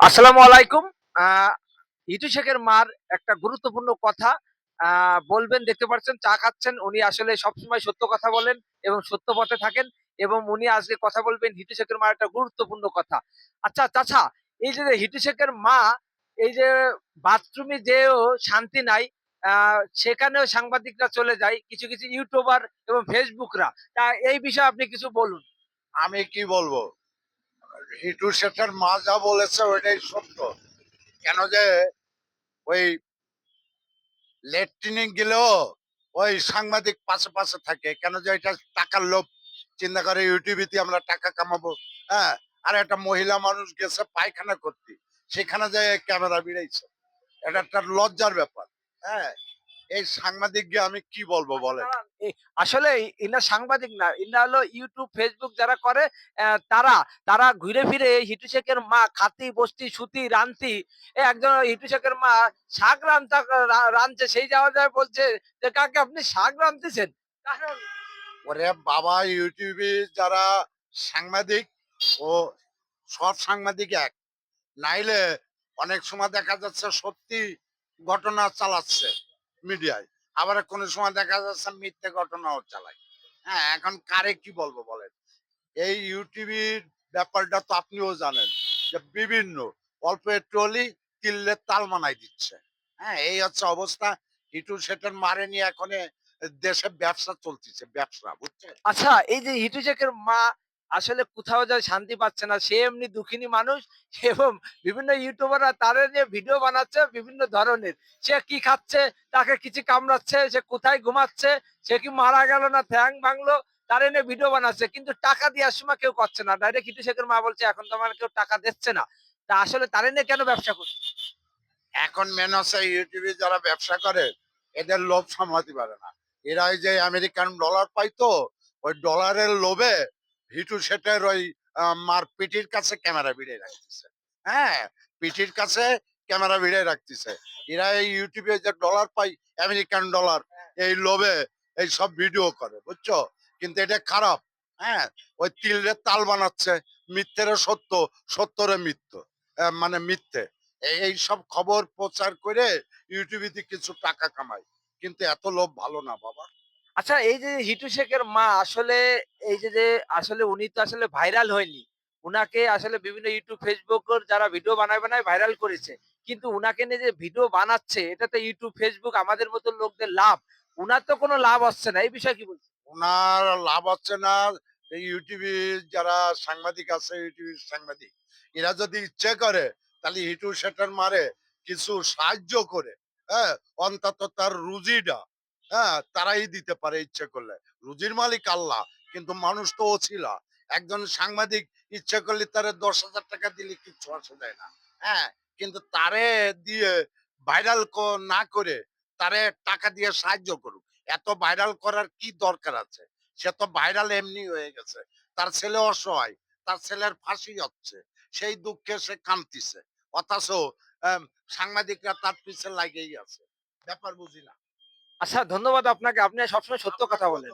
আসসালামু আলাইকুম। আহ, ইটু শেখের মার একটা গুরুত্বপূর্ণ কথা। বলবেন দেখতে পাচ্ছেন চা খাচ্ছেন। উনি আসলে সবসময় সত্য কথা বলেন এবং সত্য পথে থাকেন এবং উনি আজকে কথা বলবেন হিটু শেখের মার একটা গুরুত্বপূর্ণ কথা। আচ্ছা চাচা এই যে হিটু শেখের মা এই যে বাথরুমে যেও শান্তি নাই সেখানেও সাংবাদিকরা চলে যায় কিছু কিছু ইউটিউবার এবং ফেসবুকরা। তা এই বিষয়ে আপনি কিছু বলুন। আমি কি বলব? হিটু শেঠের মা যা বলেছে ওইটাই সত্য। কেন যে ওই লেট্রিনে গেলেও ওই সাংবাদিক পাশে পাশে থাকে। কেন যে এটা টাকার লোভ। চিন্তা করে ইউটিউবিতে আমরা টাকা কামাবো। হ্যাঁ আর একটা মহিলা মানুষ গেছে পায়খানা করতে। সেখানে যায় ক্যামেরা বিড়াইছে। এটা একটা লজ্জার ব্যাপার। হ্যাঁ এই সাংবাদিককে আমি কি বলব বলে আসলে ইনা সাংবাদিক না ইনা হলো ইউটিউব ফেসবুক যারা করে তারা তারা ঘুরে ফিরে হিটু শেখের মা খাতি বস্তি সুতি রান্তি একজন হিটু শেখের মা শাক রান্তা রাঁধছে সেই যাওয়া যায় বলছে যে কাকে আপনি শাক রাঁধতেছেন কারণ ওরে বাবা ইউটিউবে যারা সাংবাদিক ও সব সাংবাদিক এক। নাইলে অনেক সময় দেখা যাচ্ছে সত্যি ঘটনা চালাচ্ছে। মিডিয়ায়। আবার কোন সময় দেখা যাচ্ছে মিথ্যে ঘটনাও চালায়। হ্যাঁ এখন কারে কি বলব বলেন? এই ইউটিউবের ব্যাপারটা তো আপনিও জানেন যে বিভিন্ন অল্প একটু তিল্লে তাল মানাই দিচ্ছে। হ্যাঁ এই হচ্ছে অবস্থা। ইটু সেটার মারে নিয়ে এখন দেশে ব্যবসা চলতেছে, ব্যবসা, বুঝছেন? আচ্ছা এই যে হিটু শেখের মা আসলে কোথাও যায় শান্তি পাচ্ছে না। সে এমনি দুঃখিনী মানুষ এবং বিভিন্ন ইউটিউবাররা তারে নিয়ে ভিডিও বানাচ্ছে বিভিন্ন ধরনের। সে কি খাচ্ছে, তাকে কিছু কামড়াচ্ছে, সে কোথায় ঘুমাচ্ছে, সে কি মারা গেল না ঠ্যাং ভাঙলো, তারে নিয়ে ভিডিও বানাচ্ছে। কিন্তু টাকা দেওয়ার সময় কেউ করছে না। ডাইরেক্ট হিটু শেখের মা বলছে, এখন তো আমার কেউ টাকা দিচ্ছে না। তা আসলে তারে নিয়ে কেন ব্যবসা করছে? এখন মেন হচ্ছে ইউটিউবে যারা ব্যবসা করে, এদের লোভ সামলাতে পারে না। এরা ওই যে আমেরিকান ডলার পাইতো, ওই ডলারের লোভে হিটু সেটের ওই মার পিঠির কাছে ক্যামেরা ভিড়ে রাখতেছে। হ্যাঁ পিঠির কাছে ক্যামেরা ভিড়ে রাখতেছে। এরা এই ইউটিউবে যে ডলার পাই আমেরিকান ডলার এই লোভে এই সব ভিডিও করে, বুঝছ? কিন্তু এটা খারাপ। হ্যাঁ ওই তিলরে তাল বানাচ্ছে, মিথ্যের সত্য, সত্যরে মিথ্য মানে মিথ্যে। এই সব খবর প্রচার করে ইউটিউবে কিছু টাকা কামায়। কিন্তু এত লোভ ভালো না, বাবা। আচ্ছা এই যে হিটু শেখের মা আসলে, এই যে যে আসলে উনি তো আসলে ভাইরাল হয়নি। উনাকে আসলে বিভিন্ন ইউটিউব ফেসবুক যারা ভিডিও বানায় বানায় ভাইরাল করেছে। কিন্তু উনাকে নিয়ে যে ভিডিও বানাচ্ছে এটা তো ইউটিউব ফেসবুক আমাদের মতো লোকদের লাভ। উনার তো কোনো লাভ হচ্ছে না, এই বিষয়ে কি বলছেন? ওনার লাভ হচ্ছে না। এই ইউটিউবে যারা সাংবাদিক আছে ইউটিউবের সাংবাদিক, এরা যদি ইচ্ছে করে, তাহলে হিটু সেটার মারে কিছু সাহায্য করে। হ্যাঁ অন্তত তার রুজিটা হ্যাঁ তারাই দিতে পারে ইচ্ছে করলে। রুজির মালিক আল্লাহ, কিন্তু মানুষ তো অছিলা একজন সাংবাদিক ইচ্ছে করলে তারে দশ হাজার টাকা দিলে কিচ্ছু আসে যায় না। হ্যাঁ কিন্তু তারে দিয়ে ভাইরাল না করে তারে টাকা দিয়ে সাহায্য করুক। এত ভাইরাল করার কি দরকার আছে? সে তো ভাইরাল এমনি হয়ে গেছে। তার ছেলে অসহায়, তার ছেলের ফাঁসি হচ্ছে। সেই দুঃখে সে কাঁদতিছে। অথচ সাংবাদিকরা তার পিছে লাগেই আছে। ব্যাপার বুঝি না। আচ্ছা ধন্যবাদ আপনাকে আপনি সবসময় সত্য কথা বলেন।